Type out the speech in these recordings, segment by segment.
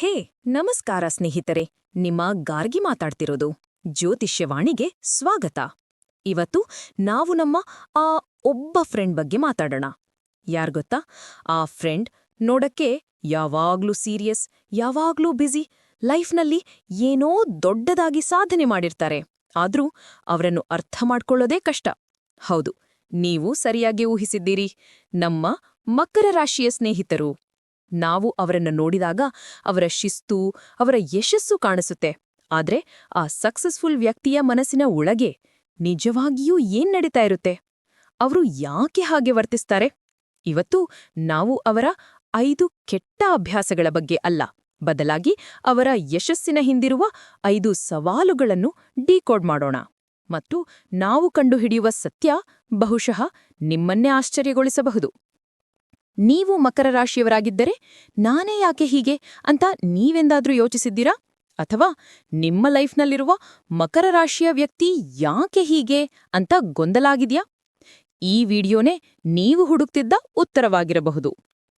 ಹೇ, ನಮಸ್ಕಾರ ಸ್ನೇಹಿತರೆ. ನಿಮ್ಮ ಗಾರ್ಗಿ ಮಾತಾಡ್ತಿರೋದು ಜ್ಯೋತಿಷ್ಯವಾಣಿಗೆ ಸ್ವಾಗತ. ಇವತ್ತು ನಾವು ನಮ್ಮ, ಆ, ಒಬ್ಬ ಫ್ರೆಂಡ್ ಬಗ್ಗೆ ಮಾತಾಡೋಣ. ಯಾರ್ಗೊತ್ತಾ ಆ ಫ್ರೆಂಡ್ ನೋಡಕ್ಕೆ ಯಾವಾಗ್ಲೂ ಸೀರಿಯಸ್, ಯಾವಾಗ್ಲೂ ಬ್ಯುಸಿ, ಲೈಫ್ನಲ್ಲಿ ಏನೋ ದೊಡ್ಡದಾಗಿ ಸಾಧನೆ ಮಾಡಿರ್ತಾರೆ. ಆದ್ರೂ ಅವರನ್ನು ಅರ್ಥ ಮಾಡ್ಕೊಳ್ಳೋದೇ ಕಷ್ಟ. ಹೌದು, ನೀವು ಸರಿಯಾಗಿ ಊಹಿಸಿದ್ದೀರಿ. ನಮ್ಮ ಮಕರ ರಾಶಿಯ ಸ್ನೇಹಿತರು. ನಾವು ಅವರನ್ನು ನೋಡಿದಾಗ ಅವರ ಶಿಸ್ತು, ಅವರ ಯಶಸ್ಸು ಕಾಣಿಸುತ್ತೆ. ಆದ್ರೆ ಆ ಸಕ್ಸಸ್ಫುಲ್ ವ್ಯಕ್ತಿಯ ಮನಸ್ಸಿನ ಒಳಗೆ ನಿಜವಾಗಿಯೂ ಏನ್ ನಡೀತಾ ಇರುತ್ತೆ? ಅವರು ಯಾಕೆ ಹಾಗೆ ವರ್ತಿಸ್ತಾರೆ? ಇವತ್ತು ನಾವು ಅವರ ಐದು ಕೆಟ್ಟ ಅಭ್ಯಾಸಗಳ ಬಗ್ಗೆ ಅಲ್ಲ. ಬದಲಾಗಿ ಅವರ ಯಶಸ್ಸಿನ ಹಿಂದಿರುವ ಐದು ಸವಾಲುಗಳನ್ನು ಡಿಕೋಡ್ ಮಾಡೋಣ. ಮತ್ತು ನಾವು ಕಂಡುಹಿಡಿಯುವ ಸತ್ಯ ಬಹುಶಃ ನಿಮ್ಮನ್ನೇ ಆಶ್ಚರ್ಯಗೊಳಿಸಬಹುದು. ನೀವು ಮಕರ ರಾಶಿಯವರಾಗಿದ್ದರೆ ನಾನೇ ಯಾಕೆ ಹೀಗೆ ಅಂತ ನೀವೆಂದಾದ್ರೂ ಯೋಚಿಸಿದ್ದೀರಾ? ಅಥವಾ ನಿಮ್ಮ ಲೈಫ್ನಲ್ಲಿರುವ ಮಕರ ರಾಶಿಯ ವ್ಯಕ್ತಿ ಯಾಕೆ ಹೀಗೆ ಅಂತ ಗೊಂದಲಾಗಿದ್ಯಾ? ಈ ವಿಡಿಯೋನೇ ನೀವು ಹುಡುಕ್ತಿದ್ದ ಉತ್ತರವಾಗಿರಬಹುದು.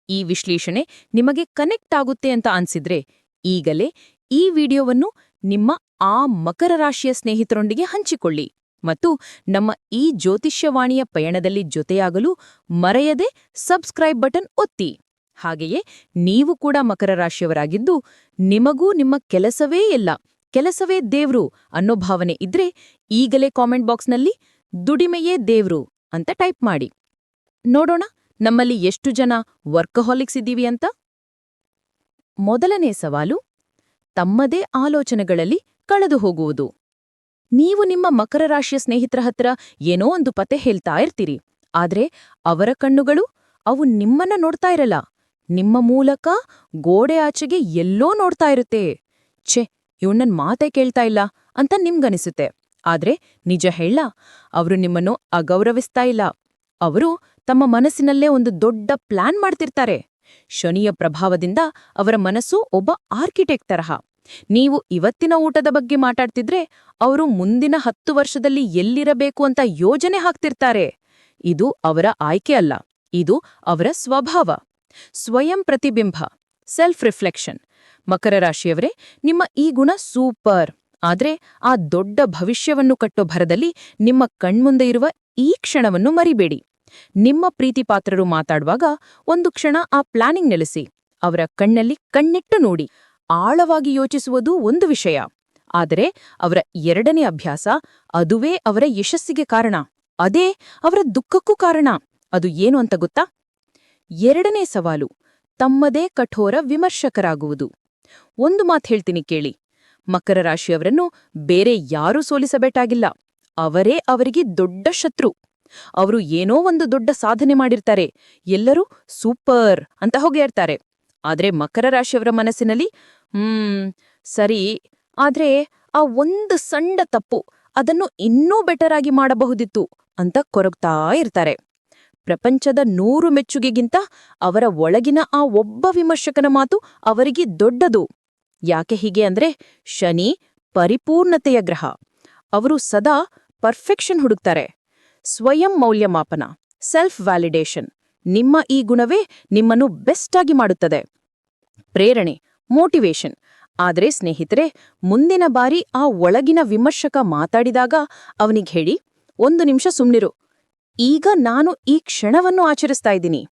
ಈ ವಿಶ್ಲೇಷಣೆ ನಿಮಗೆ ಕನೆಕ್ಟ್ ಆಗುತ್ತೆ ಅಂತ ಅನ್ಸಿದ್ರೆ ಈಗಲೇ ಈ ವಿಡಿಯೋವನ್ನು ನಿಮ್ಮ ಆ ಮಕರ ರಾಶಿಯ ಸ್ನೇಹಿತರೊಂದಿಗೆ ಹಂಚಿಕೊಳ್ಳಿ. ಮತ್ತು ನಮ್ಮ ಈ ಜ್ಯೋತಿಷ್ಯವಾಣಿಯ ಪಯಣದಲ್ಲಿ ಜೊತೆಯಾಗಲು ಮರೆಯದೆ ಸಬ್ಸ್ಕ್ರೈಬ್ ಬಟನ್ ಒತ್ತಿ. ಹಾಗೆಯೇ ನೀವು ಕೂಡ ಮಕರ ರಾಶಿಯವರಾಗಿದ್ದು ನಿಮಗೂ ನಿಮ್ಮ ಕೆಲಸವೇ ಇಲ್ಲ ಕೆಲಸವೇ ದೇವ್ರು ಅನ್ನೋ ಭಾವನೆ ಇದ್ರೆ ಈಗಲೇ ಕಾಮೆಂಟ್ ಬಾಕ್ಸ್ನಲ್ಲಿ ದುಡಿಮೆಯೇ ದೇವ್ರು ಅಂತ ಟೈಪ್ ಮಾಡಿ. ನೋಡೋಣ ನಮ್ಮಲ್ಲಿ ಎಷ್ಟು ಜನ ವರ್ಕಹಾಲಿಕ್ಸ್ ಇದ್ದೀವಿ ಅಂತ? ಮೊದಲನೇ ಸವಾಲು ತಮ್ಮದೇ ಆಲೋಚನೆಗಳಲ್ಲಿ ಕಳೆದು ಹೋಗುವುದು. ನೀವು ನಿಮ್ಮ ಮಕರ ರಾಶಿಯ ಸ್ನೇಹಿತರ ಹತ್ರ ಏನೋ ಒಂದು ಪತೆ ಹೇಳ್ತಾ ಇರ್ತೀರಿ. ಆದ್ರೆ ಅವರ ಕಣ್ಣುಗಳು ಅವು ನಿಮ್ಮನ್ನ ನೋಡ್ತಾ ಇರಲ್ಲ. ನಿಮ್ಮ ಮೂಲಕ ಗೋಡೆ ಆಚೆಗೆ ಎಲ್ಲೋ ನೋಡ್ತಾ ಇರುತ್ತೆ. ಛೆ ಇವಣ್ಣನ್ ಮಾತೇ ಕೇಳ್ತಾ ಇಲ್ಲ ಅಂತ ನಿಮ್ಗನಿಸುತ್ತೆ. ಆದ್ರೆ ನಿಜ ಹೇಳ, ಅವರು ನಿಮ್ಮನ್ನು ಅಗೌರವಿಸ್ತಾ ಇಲ್ಲ. ಅವರು ತಮ್ಮ ಮನಸ್ಸಿನಲ್ಲೇ ಒಂದು ದೊಡ್ಡ ಪ್ಲಾನ್ ಮಾಡ್ತಿರ್ತಾರೆ. ಶನಿಯ ಪ್ರಭಾವದಿಂದ ಅವರ ಮನಸ್ಸು ಒಬ್ಬ ಆರ್ಕಿಟೆಕ್ಟ್ ತರಹ. ನೀವು ಇವತ್ತಿನ ಊಟದ ಬಗ್ಗೆ ಮಾತಾಡ್ತಿದ್ರೆ ಅವರು ಮುಂದಿನ ಹತ್ತು ವರ್ಷದಲ್ಲಿ ಎಲ್ಲಿರಬೇಕು ಅಂತ ಯೋಜನೆ ಹಾಕ್ತಿರ್ತಾರೆ. ಇದು ಅವರ ಆಯ್ಕೆ ಅಲ್ಲ, ಇದು ಅವರ ಸ್ವಭಾವ. ಸ್ವಯಂ ಪ್ರತಿಬಿಂಬ ಸೆಲ್ಫ್ ರಿಫ್ಲೆಕ್ಷನ್ ಮಕರ ರಾಶಿಯವರೇ, ನಿಮ್ಮ ಈ ಗುಣ ಸೂಪರ್. ಆದ್ರೆ ಆ ದೊಡ್ಡ ಭವಿಷ್ಯವನ್ನು ಕಟ್ಟೋ ಭರದಲ್ಲಿ ನಿಮ್ಮ ಕಣ್ಮುಂದೆ ಇರುವ ಈ ಕ್ಷಣವನ್ನು ಮರಿಬೇಡಿ. ನಿಮ್ಮ ಪ್ರೀತಿಪಾತ್ರರು ಮಾತಾಡುವಾಗ ಒಂದು ಕ್ಷಣ ಆ ಪ್ಲಾನಿಂಗ್ ನೆಲೆಸಿ, ಅವರ ಕಣ್ಣಲ್ಲಿ ಕಣ್ಣಿಟ್ಟು ನೋಡಿ. ಆಳವಾಗಿ ಯೋಚಿಸುವುದು ಒಂದು ವಿಷಯ. ಆದರೆ ಅವರ ಎರಡನೇ ಅಭ್ಯಾಸ ಅದುವೇ ಅವರ ಯಶಸ್ಸಿಗೆ ಕಾರಣ. ಅದೇ ಅವರ ದುಃಖಕ್ಕೂ ಕಾರಣ. ಅದು ಏನು ಅಂತ ಗೊತ್ತಾ? ಎರಡನೇ ಸವಾಲು ತಮ್ಮದೇ ಕಠೋರ ವಿಮರ್ಶಕರಾಗುವುದು. ಒಂದು ಮಾತು ಹೇಳ್ತೀನಿ ಕೇಳಿ. ಮಕರ ರಾಶಿಯವರನ್ನು ಬೇರೆ ಯಾರೂ ಸೋಲಿಸಬೇಕಾಗಿಲ್ಲ. ಅವರೇ ಅವರಿಗೆ ದೊಡ್ಡ ಶತ್ರು. ಅವರು ಏನೋ ಒಂದು ದೊಡ್ಡ ಸಾಧನೆ ಮಾಡಿರ್ತಾರೆ. ಎಲ್ಲರೂ ಸೂಪರ್ ಅಂತ ಹೊಗೆಯಿರ್ತಾರೆ ಆದ್ರೆ ಮಕರ ರಾಶಿಯವರ ಮನಸ್ಸಿನಲ್ಲಿ, ಹ್ಮ್, ಸರಿ. ಆದ್ರೆ ಆ ಒಂದು ಸಣ್ಣ ತಪ್ಪು ಅದನ್ನು ಇನ್ನೂ ಬೆಟರ್ ಆಗಿ ಮಾಡಬಹುದಿತ್ತು ಅಂತ ಕೊರಗ್ತಾ ಇರ್ತಾರೆ. ಪ್ರಪಂಚದ ನೂರು ಮೆಚ್ಚುಗೆಗಿಂತ ಅವರ ಒಳಗಿನ ಆ ಒಬ್ಬ ವಿಮರ್ಶಕನ ಮಾತು ಅವರಿಗೆ ದೊಡ್ಡದು. ಯಾಕೆ ಹೀಗೆ ಅಂದ್ರೆ ಶನಿ ಪರಿಪೂರ್ಣತೆಯ ಗ್ರಹ. ಅವರು ಸದಾ ಪರ್ಫೆಕ್ಷನ್ ಹುಡುಕ್ತಾರೆ. ಸ್ವಯಂ ಮೌಲ್ಯಮಾಪನ ಸೆಲ್ಫ್ ವ್ಯಾಲಿಡೇಷನ್ ನಿಮ್ಮ ಈ ಗುಣವೇ ನಿಮ್ಮನ್ನು ಬೆಸ್ಟ್ ಆಗಿ ಮಾಡುತ್ತದೆ. ಪ್ರೇರಣೆ ಮೋಟಿವೇಶನ್ ಆದರೆ ಸ್ನೇಹಿತರೆ, ಮುಂದಿನ ಬಾರಿ ಆ ಒಳಗಿನ ವಿಮರ್ಶಕ ಮಾತಾಡಿದಾಗ ಅವನಿಗೆ ಹೇಳಿ, ಒಂದು ನಿಮಿಷ ಸುಮ್ನಿರು. ಈಗ ನಾನು ಈ ಕ್ಷಣವನ್ನು ಆಚರಿಸ್ತಾ ಇದ್ದೀನಿ.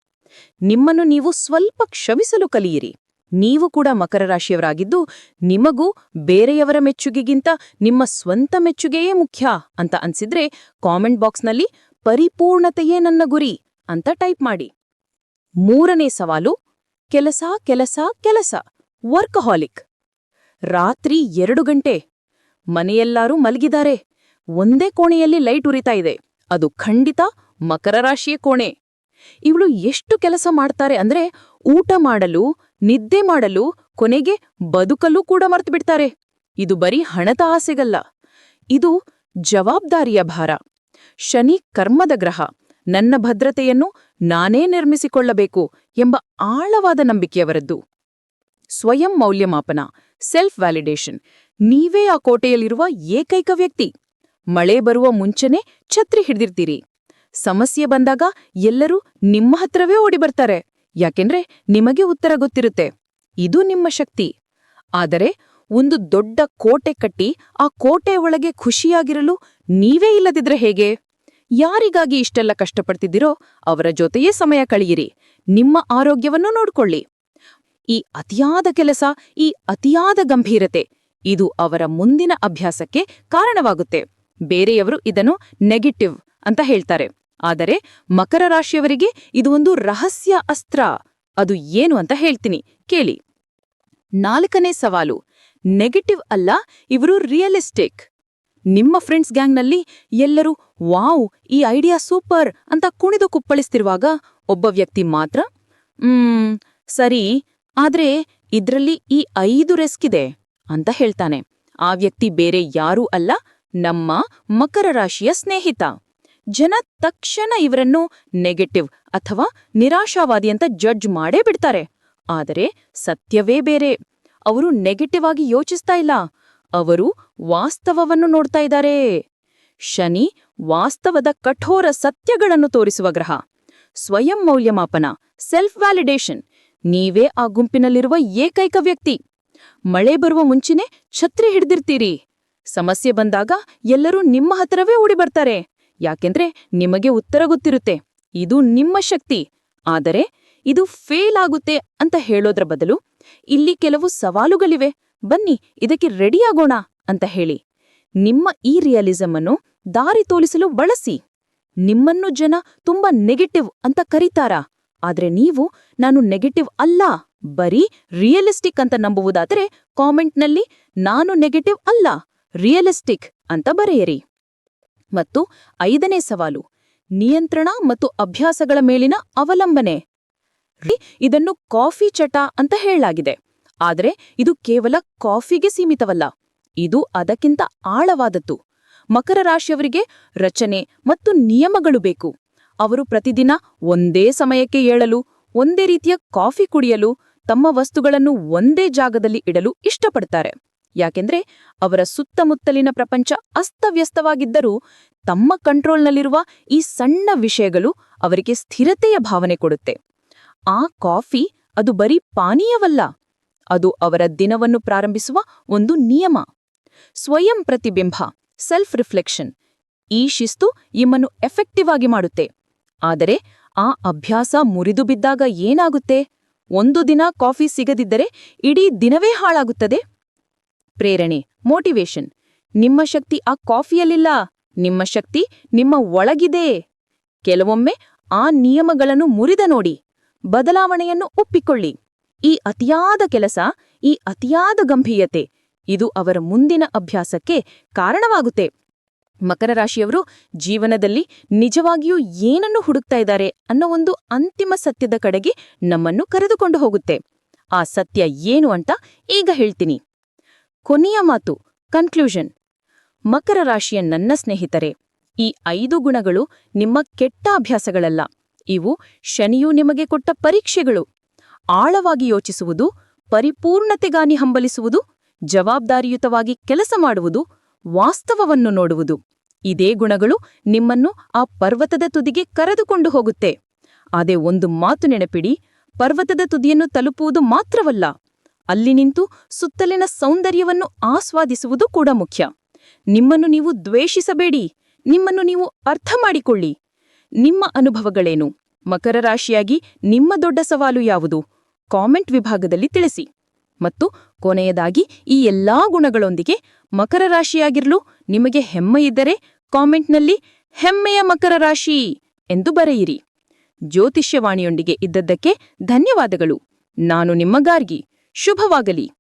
ನಿಮ್ಮನ್ನು ನೀವು ಸ್ವಲ್ಪ ಕ್ಷಮಿಸಲು ಕಲಿಯಿರಿ. ನೀವು ಕೂಡ ಮಕರ ರಾಶಿಯವರಾಗಿದ್ದು ನಿಮಗೂ ಬೇರೆಯವರ ಮೆಚ್ಚುಗೆಗಿಂತ ನಿಮ್ಮ ಸ್ವಂತ ಮೆಚ್ಚುಗೆಯೇ ಮುಖ್ಯ ಅಂತ ಅನ್ಸಿದ್ರೆ ಕಾಮೆಂಟ್ ಬಾಕ್ಸ್ನಲ್ಲಿ ಪರಿಪೂರ್ಣತೆಯೇ ನನ್ನ ಗುರಿ. ಅಂತ ಟೈಪ್ ಮಾಡಿ. ಮೂರನೇ ಸವಾಲು, ಕೆಲಸ ಕೆಲಸ ಕೆಲಸ, ವರ್ಕಹಾಲಿಕ್. ರಾತ್ರಿ ಎರಡು ಗಂಟೆ. ಮನೆಯೆಲ್ಲಾರೂ ಮಲಗಿದ್ದಾರೆ. ಒಂದೇ ಕೋಣೆಯಲ್ಲಿ ಲೈಟ್ ಉರಿತಾ ಇದೆ. ಅದು ಖಂಡಿತ ಮಕರ ರಾಶಿಯ ಕೋಣೆ. ಇವಳು ಎಷ್ಟು ಕೆಲಸ ಮಾಡ್ತಾರೆ ಅಂದ್ರೆ ಊಟ ಮಾಡಲು, ನಿದ್ದೆ ಮಾಡಲು, ಕೊನೆಗೆ ಬದುಕಲು ಕೂಡ ಮರ್ತು ಇದು ಬರೀ ಹಣದ ಆಸೆಗಲ್ಲ. ಇದು ಜವಾಬ್ದಾರಿಯ ಭಾರ. ಶನಿ ಕರ್ಮದ ಗ್ರಹ. ನನ್ನ ಭದ್ರತೆಯನ್ನು ನಾನೇ ನಿರ್ಮಿಸಿಕೊಳ್ಳಬೇಕು ಎಂಬ ಆಳವಾದ ನಂಬಿಕೆಯವರದ್ದು. ಸ್ವಯಂ ಮೌಲ್ಯಮಾಪನ ಸೆಲ್ಫ್ ವ್ಯಾಲಿಡೇಷನ್ ನೀವೇ ಆ ಕೋಟೆಯಲ್ಲಿರುವ ಏಕೈಕ ವ್ಯಕ್ತಿ. ಮಳೆ ಬರುವ ಮುಂಚೆನೇ ಛತ್ರಿ ಹಿಡಿದಿರ್ತೀರಿ. ಸಮಸ್ಯೆ ಬಂದಾಗ ಎಲ್ಲರೂ ನಿಮ್ಮ ಹತ್ರವೇ ಓಡಿಬರ್ತಾರೆ. ಯಾಕೆಂದ್ರೆ ನಿಮಗೆ ಉತ್ತರ ಗೊತ್ತಿರುತ್ತೆ. ಇದು ನಿಮ್ಮ ಶಕ್ತಿ. ಆದರೆ ಒಂದು ದೊಡ್ಡ ಕೋಟೆ ಕಟ್ಟಿ ಆ ಕೋಟೆ ಒಳಗೆ ಖುಷಿಯಾಗಿರಲು ನೀವೇ ಇಲ್ಲದಿದ್ರೆ ಹೇಗೆ? ಯಾರಿಗಾಗಿ ಇಷ್ಟೆಲ್ಲ ಕಷ್ಟಪಡ್ತಿದ್ದೀರೋ ಅವರ ಜೊತೆಯೇ ಸಮಯ ಕಳೆಯಿರಿ. ನಿಮ್ಮ ಆರೋಗ್ಯವನ್ನು ನೋಡ್ಕೊಳ್ಳಿ. ಈ ಅತಿಯಾದ ಕೆಲಸ, ಈ ಅತಿಯಾದ ಗಂಭೀರತೆ, ಇದು ಅವರ ಮುಂದಿನ ಅಭ್ಯಾಸಕ್ಕೆ ಕಾರಣವಾಗುತ್ತೆ. ಬೇರೆಯವರು ಇದನ್ನು ನೆಗೆಟಿವ್ ಅಂತ ಹೇಳ್ತಾರೆ. ಆದರೆ ಮಕರ ರಾಶಿಯವರಿಗೆ ಇದು ಒಂದು ರಹಸ್ಯ ಅಸ್ತ್ರ. ಅದು ಏನು ಅಂತ ಹೇಳ್ತೀನಿ. ಕೇಳಿ. ನಾಲ್ಕನೇ ಸವಾಲು. ನೆಗೆಟಿವ್ ಅಲ್ಲ, ಇವರು ರಿಯಲಿಸ್ಟಿಕ್. ನಿಮ್ಮ ಫ್ರೆಂಡ್ಸ್ ಗ್ಯಾಂಗ್ನಲ್ಲಿ ಎಲ್ಲರೂ, ವಾವ್, ಈ ಐಡಿಯಾ ಸೂಪರ್ ಅಂತ ಕುಣಿದು ಕುಪ್ಪಳಿಸ್ತಿರುವಾಗ ಒಬ್ಬ ವ್ಯಕ್ತಿ ಮಾತ್ರ, ಹ್ಮ್, ಸರಿ, ಆದ್ರೆ ಇದ್ರಲ್ಲಿ ಈ ಐದು ರಿಸ್ಕ್ ಇದೆ ಅಂತ ಹೇಳ್ತಾನೆ. ಆ ವ್ಯಕ್ತಿ ಬೇರೆ ಯಾರೂ ಅಲ್ಲ, ನಮ್ಮ ಮಕರ ರಾಶಿಯ ಸ್ನೇಹಿತ. ಜನ ತಕ್ಷಣ ಇವರನ್ನು ನೆಗೆಟಿವ್ ಅಥವಾ ನಿರಾಶಾವಾದಿ ಅಂತ ಜಡ್ಜ್ ಮಾಡೇ ಬಿಡ್ತಾರೆ. ಆದರೆ ಸತ್ಯವೇ ಬೇರೆ. ಅವರು ನೆಗೆಟಿವ್ ಆಗಿ ಯೋಚಿಸ್ತಾ ಇಲ್ಲ. ಅವರು ವಾಸ್ತವವನ್ನು ನೋಡ್ತಾ ಇದ್ದಾರೆ. ಶನಿ ವಾಸ್ತವದ ಕಠೋರ ಸತ್ಯಗಳನ್ನು ತೋರಿಸುವ ಗ್ರಹ. ಸ್ವಯಂ ಮೌಲ್ಯಮಾಪನ ಸೆಲ್ಫ್ ವ್ಯಾಲಿಡೇಷನ್ ನೀವೇ ಆ ಗುಂಪಿನಲ್ಲಿರುವ ಏಕೈಕ ವ್ಯಕ್ತಿ. ಮಳೆ ಬರುವ ಮುಂಚಿನೇ ಛತ್ರಿ ಹಿಡ್ದಿರ್ತೀರಿ. ಸಮಸ್ಯೆ ಬಂದಾಗ ಎಲ್ಲರೂ ನಿಮ್ಮ ಹತ್ರವೇ ಓಡಿ ಬರ್ತಾರೆ. ಯಾಕೆಂದ್ರೆ ನಿಮಗೆ ಉತ್ತರ ಗೊತ್ತಿರುತ್ತೆ. ಇದು ನಿಮ್ಮ ಶಕ್ತಿ. ಆದರೆ ಇದು ಫೇಲ್ ಆಗುತ್ತೆ ಅಂತ ಹೇಳೋದ್ರ ಬದಲು ಇಲ್ಲಿ ಕೆಲವು ಸವಾಲುಗಳಿವೆ. ಬನ್ನಿ, ಇದಕ್ಕೆ ರೆಡಿಯಾಗೋಣ ಅಂತ ಹೇಳಿ. ನಿಮ್ಮ ಈ ರಿಯಲಿಸಮ್ ಅನ್ನು ದಾರಿ ತೋಲಿಸಲು ಬಳಸಿ. ನಿಮ್ಮನ್ನು ಜನ ತುಂಬಾ ನೆಗೆಟಿವ್ ಅಂತ ಕರೀತಾರಾ? ಆದ್ರೆ ನೀವು ನಾನು ನೆಗೆಟಿವ್ ಅಲ್ಲ, ಬರೀ ರಿಯಲಿಸ್ಟಿಕ್ ಅಂತ ನಂಬುವುದಾದರೆ ಕಾಮೆಂಟ್ನಲ್ಲಿ ನಾನು ನೆಗೆಟಿವ್ ಅಲ್ಲ ರಿಯಲಿಸ್ಟಿಕ್ ಅಂತ ಬರೆಯಿರಿ. ಮತ್ತು ಐದನೇ ಸವಾಲು, ನಿಯಂತ್ರಣ ಮತ್ತು ಅಭ್ಯಾಸಗಳ ಮೇಲಿನ ಅವಲಂಬನೆ. ಇದನ್ನು ಕಾಫಿ ಚಟ ಅಂತ ಹೇಳಲಾಗಿದೆ. ಆದರೆ ಇದು ಕೇವಲ ಕಾಫಿಗೆ ಸೀಮಿತವಲ್ಲ. ಇದು ಅದಕ್ಕಿಂತ ಆಳವಾದದ್ದು. ಮಕರ ರಾಶಿಯವರಿಗೆ ರಚನೆ ಮತ್ತು ನಿಯಮಗಳು ಬೇಕು. ಅವರು ಪ್ರತಿದಿನ ಒಂದೇ ಸಮಯಕ್ಕೆ ಏಳಲು, ಒಂದೇ ರೀತಿಯ ಕಾಫಿ ಕುಡಿಯಲು, ತಮ್ಮ ವಸ್ತುಗಳನ್ನು ಒಂದೇ ಜಾಗದಲ್ಲಿ ಇಡಲು ಇಷ್ಟಪಡ್ತಾರೆ. ಯಾಕೆಂದ್ರೆ ಅವರ ಸುತ್ತಮುತ್ತಲಿನ ಪ್ರಪಂಚ ಅಸ್ತವ್ಯಸ್ತವಾಗಿದ್ದರೂ ತಮ್ಮ ಕಂಟ್ರೋಲ್ನಲ್ಲಿರುವ ಈ ಸಣ್ಣ ವಿಷಯಗಳು ಅವರಿಗೆ ಸ್ಥಿರತೆಯ ಭಾವನೆ ಕೊಡುತ್ತೆ. ಆ ಕಾಫಿ ಅದು ಬರೀ ಪಾನೀಯವಲ್ಲ. ಅದು ಅವರ ದಿನವನ್ನು ಪ್ರಾರಂಭಿಸುವ ಒಂದು ನಿಯಮ. ಸ್ವಯಂ ಪ್ರತಿಬಿಂಬ ಸೆಲ್ಫ್ ರಿಫ್ಲೆಕ್ಷನ್ ಈ ಶಿಸ್ತು ನಿಮ್ಮನ್ನು ಎಫೆಕ್ಟಿವ್ ಆಗಿ ಮಾಡುತ್ತೆ. ಆದರೆ ಆ ಅಭ್ಯಾಸ ಮುರಿದು ಬಿದ್ದಾಗ ಏನಾಗುತ್ತೆ? ಒಂದು ದಿನ ಕಾಫಿ ಸಿಗದಿದ್ದರೆ ಇಡೀ ದಿನವೇ ಹಾಳಾಗುತ್ತದೆ. ಪ್ರೇರಣೆ ಮೋಟಿವೇಶನ್ ನಿಮ್ಮ ಶಕ್ತಿ ಆ ಕಾಫಿಯಲ್ಲಿಲ್ಲ. ನಿಮ್ಮ ಶಕ್ತಿ ನಿಮ್ಮ ಒಳಗಿದೆ. ಕೆಲವೊಮ್ಮೆ ಆ ನಿಯಮಗಳನ್ನು ಮುರಿದ ನೋಡಿ, ಬದಲಾವಣೆಯನ್ನು ಒಪ್ಪಿಕೊಳ್ಳಿ. ಈ ಅತಿಯಾದ ಕೆಲಸ, ಈ ಅತಿಯಾದ ಗಂಭೀರತೆ, ಇದು ಅವರ ಮುಂದಿನ ಅಭ್ಯಾಸಕ್ಕೆ ಕಾರಣವಾಗುತ್ತೆ. ಮಕರ ರಾಶಿಯವರು ಜೀವನದಲ್ಲಿ ನಿಜವಾಗಿಯೂ ಏನನ್ನು ಹುಡುಕ್ತಾ ಇದ್ದಾರೆ ಅನ್ನೋ ಒಂದು ಅಂತಿಮ ಸತ್ಯದ ಕಡೆಗೆ ನಮ್ಮನ್ನು ಕರೆದುಕೊಂಡು ಹೋಗುತ್ತೆ. ಆ ಸತ್ಯ ಏನು ಅಂತ ಈಗ ಹೇಳ್ತೀನಿ. ಕೊನೆಯ ಮಾತು ಕನ್ಕ್ಲೂಷನ್ ಮಕರ ರಾಶಿಯ ನನ್ನ ಸ್ನೇಹಿತರೆ, ಈ ಐದು ಗುಣಗಳು ನಿಮ್ಮ ಕೆಟ್ಟ ಅಭ್ಯಾಸಗಳಲ್ಲ. ಇವು ಶನಿಯು ನಿಮಗೆ ಕೊಟ್ಟ ಪರೀಕ್ಷೆಗಳು. ಆಳವಾಗಿ ಯೋಚಿಸುವುದು ಪರಿಪೂರ್ಣತೆಗಾನಿ ಹಂಬಲಿಸುವುದು, ಜವಾಬ್ದಾರಿಯುತವಾಗಿ ಕೆಲಸ ಮಾಡುವುದು, ವಾಸ್ತವವನ್ನು ನೋಡುವುದು. ಇದೇ ಗುಣಗಳು ನಿಮ್ಮನ್ನು ಆ ಪರ್ವತದ ತುದಿಗೆ ಕರೆದುಕೊಂಡು ಹೋಗುತ್ತೆ. ಅದೇ ಒಂದು ಮಾತು ನೆನಪಿಡಿ, ಪರ್ವತದ ತುದಿಯನ್ನು ತಲುಪುವುದು ಮಾತ್ರವಲ್ಲ, ಅಲ್ಲಿ ನಿಂತು ಸುತ್ತಲಿನ ಸೌಂದರ್ಯವನ್ನು ಆಸ್ವಾದಿಸುವುದು ಕೂಡ ಮುಖ್ಯ. ನಿಮ್ಮನ್ನು ನೀವು ದ್ವೇಷಿಸಬೇಡಿ, ನಿಮ್ಮನ್ನು ನೀವು ಅರ್ಥ ಮಾಡಿಕೊಳ್ಳಿ ನಿಮ್ಮ ಅನುಭವಗಳೇನು? ಮಕರ ರಾಶಿಯಾಗಿ ನಿಮ್ಮ ದೊಡ್ಡ ಸವಾಲು ಯಾವುದು? ಕಾಮೆಂಟ್ ವಿಭಾಗದಲ್ಲಿ ತಿಳಿಸಿ. ಮತ್ತು ಕೊನೆಯದಾಗಿ, ಈ ಎಲ್ಲಾ ಗುಣಗಳೊಂದಿಗೆ ಮಕರ ರಾಶಿಯಾಗಿರಲು. ನಿಮಗೆ ಹೆಮ್ಮೆಯಿದ್ದರೆ ಕಾಮೆಂಟ್ನಲ್ಲಿ, ಹೆಮ್ಮೆಯ ಮಕರ ರಾಶಿ ಎಂದು ಬರೆಯಿರಿ. ಜ್ಯೋತಿಷ್ಯವಾಣಿಯೊಂದಿಗೆ ಇದ್ದದ್ದಕ್ಕೆ ಧನ್ಯವಾದಗಳು. ನಾನು ನಿಮ್ಮ ಗಾರ್ಗಿ. ಶುಭವಾಗಲಿ.